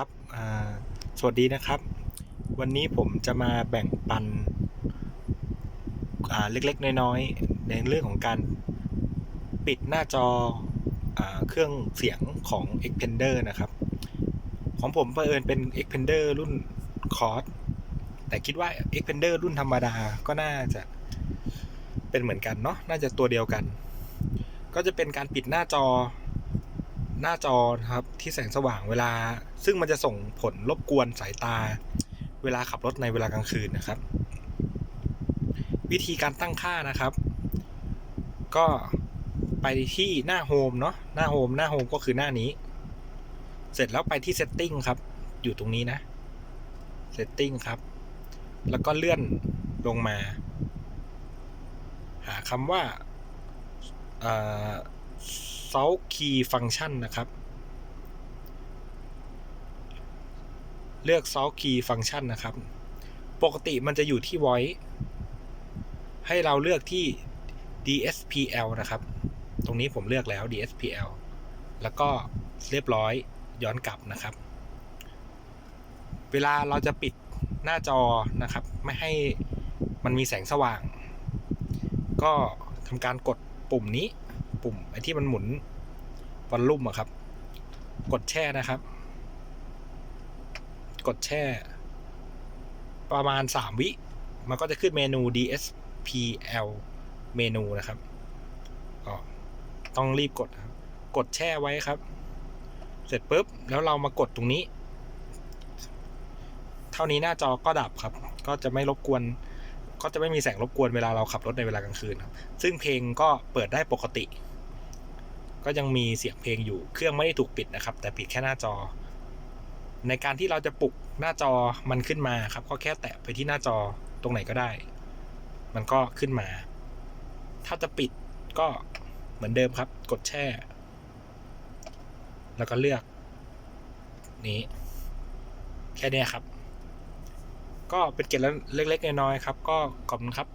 ครับ สวัสดีนะครับ วันนี้ผมจะมาแบ่งปันเล็กๆ น้อยๆ ในเรื่องของการปิดหน้าจออเครื่องเสียงของ Xpander นะครับ ของผมเผอิญเป็น Xpander รุ่นคอร์สแต่คิดว่า Xpander รุ่นธรรมดาก็น่าจะเป็นเหมือนกันเนาะ น่าจะตัวเดียวกัน ก็จะเป็นการปิดหน้าจอ หน้าจอครับที่แสงสว่างเวลา ซึ่งมันจะส่งผลรบกวนสายตา เวลาขับรถในเวลากลางคืนนะครับ วิธีการตั้งค่านะครับ ก็ไปที่หน้าโฮมเนาะหน้าโฮมหน้าโฮมก็คือหน้านี้ เสร็จแล้วไปที่ setting ครับ อยู่ตรงนี้นะ setting ครับ แล้วก็เลื่อนลงมา หาคำว่า เอ่อ Salt Key Function นะครับ เลือก Salt Key Function นะครับ ปกติมันจะอยู่ที่ Voice ให้เราเลือกที่ DSPL นะครับ ตรงนี้ผมเลือกแล้ว DSPL แล้วก็เรียบร้อยย้อนกลับนะครับ เวลาเราจะปิดหน้าจอนะครับ ไม่ให้มันมีแสงสว่าง ก็ทำการกดปุ่มนี้ ปุ่มไอ้ที่มันหมุนวอลลุ่มอะครับ กดแช่นะครับ กดแช่ ประมาณ 3 วิ มันก็จะขึ้นเมนู DSPL เมนูนะครับก็ต้องรีบกดครับ กดแช่ไว้ครับ เสร็จปุ๊บ แล้วเรามากดตรงนี้ เท่านี้หน้าจอก็ดับครับ ก็จะไม่รบกวน ก็จะไม่มีแสงรบกวนเวลาเราขับรถในเวลากลางคืนครับ ซึ่งเพลงก็เปิดได้ปกติ ก็ยังมีเสียงเพลงอยู่ เครื่องไม่ได้ถูกปิดนะครับ แต่ปิดแค่หน้าจอ ในการที่เราจะปลุกหน้าจอมันขึ้นมาครับ ก็แค่แตะไปที่หน้าจอตรงไหนก็ได้ มันก็ขึ้นมา ถ้าจะปิดก็เหมือนเดิมครับ กดแช่ แล้วก็เลือก นี้ แค่นี้ครับ ก็เป็นเกร็ดเล็กๆน้อยๆครับ ก็ขอบคุณครับ